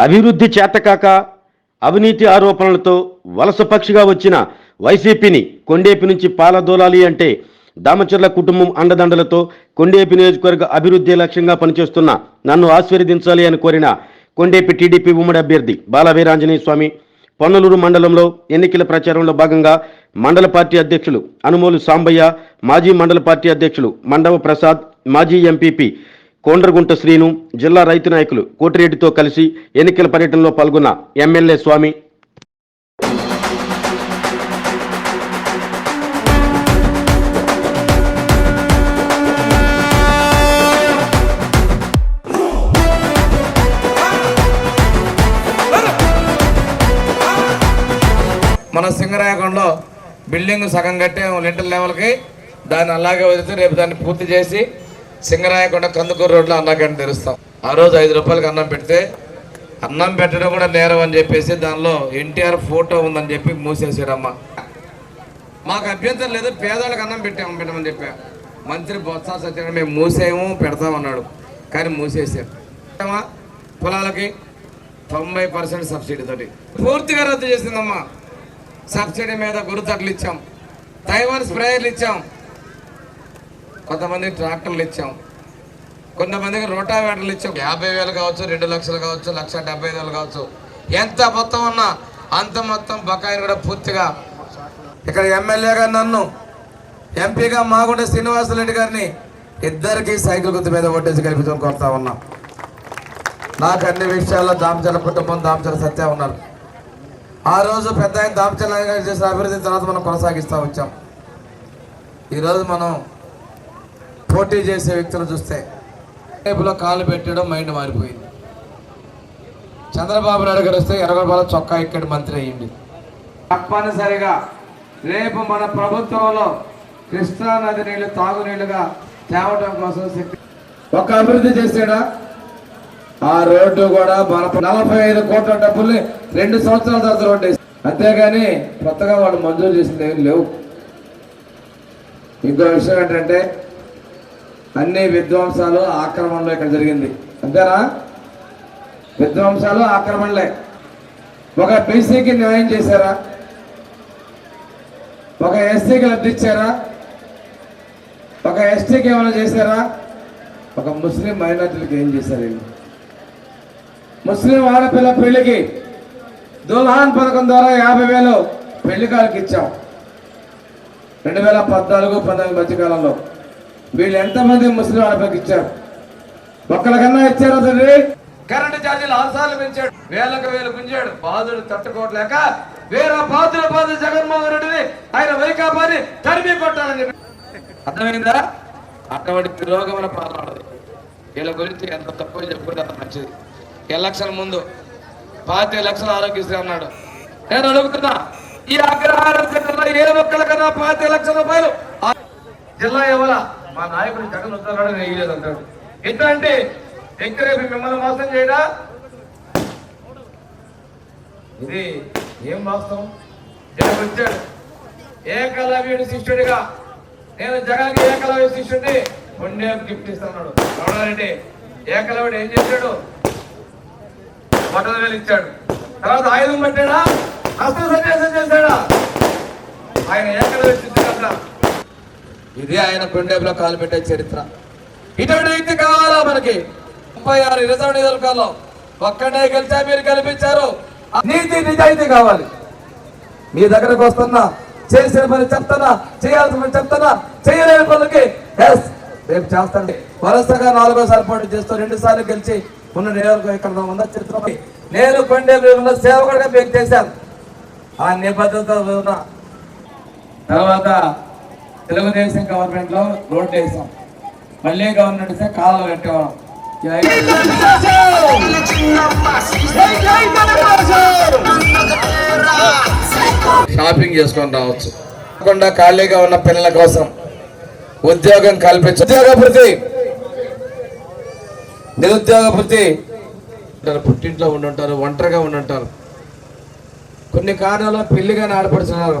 అభివృద్ధి చేతకాక అవినీతి ఆరోపణలతో వలస పక్షిగా వచ్చిన వైసీపీని కొండేపి నుంచి పాలదోలాలి అంటే దామచర్ల కుటుంబం అండదండలతో కొండేపి నియోజకవర్గ అభివృద్ధి లక్ష్యంగా పనిచేస్తున్న నన్ను ఆశీర్వదించాలి అని కోరిన కొండేపి టీడీపీ ఉమ్మడి అభ్యర్థి బాలవీరాంజనేయ స్వామి పొన్నలూరు మండలంలో ఎన్నికల ప్రచారంలో భాగంగా మండల పార్టీ అధ్యక్షులు అనుమోలు సాంబయ్య మాజీ మండల పార్టీ అధ్యక్షులు మండవ ప్రసాద్ మాజీ ఎంపీపీ కోండ్రగుంట శ్రీను జిల్లా రైతు నాయకులు కోటిరెడ్డితో కలిసి ఎన్నికల పర్యటనలో పాల్గొన్న ఎమ్మెల్యే స్వామి. మన సింగరాయకొండలో బిల్డింగ్ సగం కట్టే లింటర్ లెవెల్కి దాన్ని అలాగే వదిలితే రేపు దాన్ని పూర్తి చేసి సింగరాయకొండ కందుకూరు రోడ్లో అన్నగంట తెరుస్తాం. ఆ రోజు ఐదు రూపాయలకి అన్నం పెడితే అన్నం పెట్టడం కూడా నేరం అని చెప్పేసి దానిలో ఎన్టీఆర్ ఫోటో ఉందని చెప్పి మూసేసారమ్మ మాకు అభ్యంతరం లేదు పేదవాళ్ళకి అన్నం పెట్టాము పెట్టమని చెప్పా. మంత్రి బొత్స సత్యనారాయణ మేము మూసేము పెడతామన్నాడు కానీ మూసేసారు పొలాలకి తొంభై పర్సెంట్ సబ్సిడీ తోటి. పూర్తిగా రద్దు చేసిందమ్మా. సబ్సిడీ మీద గురుతట్లు ఇచ్చాం. తైవాన్ స్ప్రేయర్లు ఇచ్చాం. కొంతమందికి ట్రాక్టర్లు ఇచ్చాం. కొంతమందికి రోటావేటర్లు ఇచ్చాం. యాభై వేలు కావచ్చు రెండు లక్షలు కావచ్చు లక్ష డెబ్బై వేలు కావచ్చు. ఎంత మొత్తం ఉన్నా అంత మొత్తం బకాయిని కూడా పూర్తిగా ఇక్కడ ఎమ్మెల్యేగా నన్ను ఎంపీగా మాగుండ శ్రీనివాసరెడ్డి గారిని ఇద్దరికి సైకిల్ గుర్తు మీద ఓటేసి కల్పించడం కోరుతా ఉన్నాం. నాకు అన్ని విషయాల్లో దామచల కుటుంబం దామచల సత్య ఉన్నారు. ఆ రోజు పెద్ద ఆయన దామచల చేసిన అభివృద్ధి తర్వాత మనం కొనసాగిస్తూ వచ్చాం. ఈరోజు మనం పోటీ చేసే వ్యక్తులు చూస్తే టేపులో కాలు పెట్టడం మైండ్ మారిపోయింది. చంద్రబాబు నాయుడు గారు వస్తే ఎర్రగొండపాల చొక్కా ఇక్కడ మంత్రి అయ్యింది తప్పనిసరిగా రేపు మన ప్రభుత్వంలో కృష్ణా నది నీళ్ళు తాగునీళ్ళుగా తేవటం కోసం శక్తి ఒక అభివృద్ధి చేసాడా ఆ రోడ్డు కూడా మన నలభై ఐదు కోట్ల డబ్బుల్ని రెండు సంవత్సరాల తర్వాత రోడ్డు వేసి అంతేగాని కొత్తగా వాళ్ళు మంజూరు చేసింది ఏమి లేవు. ఇంకో విషయం ఏంటంటే అన్ని విధ్వంసాలు ఆక్రమణలో ఇక్కడ జరిగింది. అంతేనా? విధ్వంసాలు ఆక్రమణలే. ఒక బీసీకి న్యాయం చేశారా? ఒక ఎస్సీకి లబ్ధిచ్చారా ఒక ఎస్టీకి ఏమైనా చేశారా? ఒక ముస్లిం మైనార్టీలకు ఏం చేశారు వీళ్ళు? ముస్లిం ఆడపిల్ల పెళ్ళికి దుల్హాన్ పథకం ద్వారా యాభై వేలు పెళ్ళికాలకు ఇచ్చాం. రెండు వేల పద్నాలుగు పంతొమ్మిది మధ్యకాలంలో. వీళ్ళు ఎంతమంది ముస్లిం ఆడపిల్లకి ఇచ్చారు? ఒక్కరికన్నా ఇచ్చారా తండ్రి? కరెంటు ఛార్జీలు ఆరు సార్లు పెంచాడు. వేలకు వేలు పెంచాడు బాధుడు తట్టుకోవట్లేక వేరే బాధుడు బాధ జగన్మోహన్ రెడ్డిని ఆయన వైకాపాని తరిమి కొట్టాలని చెప్పి అర్థమైందా? అటువంటి తిరోగమన పాలన. వీళ్ళ గురించి ఎంత తక్కువ చెప్పుకుంటే అంత మంచిది. ఎలక్షన్ ముందు పార్టీ లక్షల ఆరోగ్యశ్రీ అన్నాడు. నేను అడుగుతున్నా ఈ అగ్రహారం జిల్లాలో ఏ ఒక్కరికన్నా పార్టీ లక్షల రూపాయలు జిల్లా ఎవరా? మా నాయకుడు జగన్ ఉత్తరాడు నేను ఇయ్యలేదు అంటాడు ఎంత అంటే ఎక్కడ మిమ్మల్ని మోసం చేయడా? ఇది ఏం వాస్తవం? జగన్ వచ్చాడు. ఏకలవ్యుడి శిష్యుడిగా. నేను జగన్కి ఏకలవ్య శిష్యుడిని కొండే గిఫ్ట్ ఇస్తున్నాడు. చూడాలంటే ఏకలవ్యుడు ఏం చేశాడు? బట్టలు ఇచ్చాడు. తర్వాత ఆయుధం పట్టాడా? అస్త్ర సన్యాసం చేశాడా? ఆయన ఏకలవ్య శిష్యుడు అంటారు ఇది ఆయన కొండేపులో కాలు పెట్టే చరిత్ర. ఇటువంటి వ్యక్తి కావాలా మనకి? ముప్పై ఆరు రిజర్వ్ నిధులకాల్లో ఒక్కడే గెలిచా మీరు కల్పించారు నీతి నిజాయితీ కావాలి. మీ దగ్గరకు వస్తున్నా చేసిన పని చెప్తానా చేయాల్సిన పని చెప్తానా చేయలేని పనులకి ఎస్ రేపు చేస్తాండి. వరుసగా నాలుగోసారి పోటీ చేస్తూ రెండు సార్లు గెలిచి ఉన్న నియోజకవర్గం ఇక్కడ ఉందా చరిత్ర నేను కొండే సేవకుడిగా మీకు చేశాను. ఆ నిబద్ధత ఉన్న తర్వాత తెలుగుదేశం గవర్నమెంట్లో రోడ్డు వేసాం. మళ్ళీ గవర్నమెంట్ ఇస్తే కాలువ కట్టేవాళ్ళం. ఈ ఐదు- షాపింగ్ చేసుకొని రావచ్చు. కాకుండా ఖాళీగా ఉన్న పిల్లల కోసం ఉద్యోగం కల్పించ ఉద్యోగ భృతి నిరుద్యోగ భృతి పుట్టింట్లో ఉండుంటారు ఒంటరిగా ఉండుంటారు. కొన్ని కారణాలు పెళ్ళిగానే ఆడపడుతున్నారు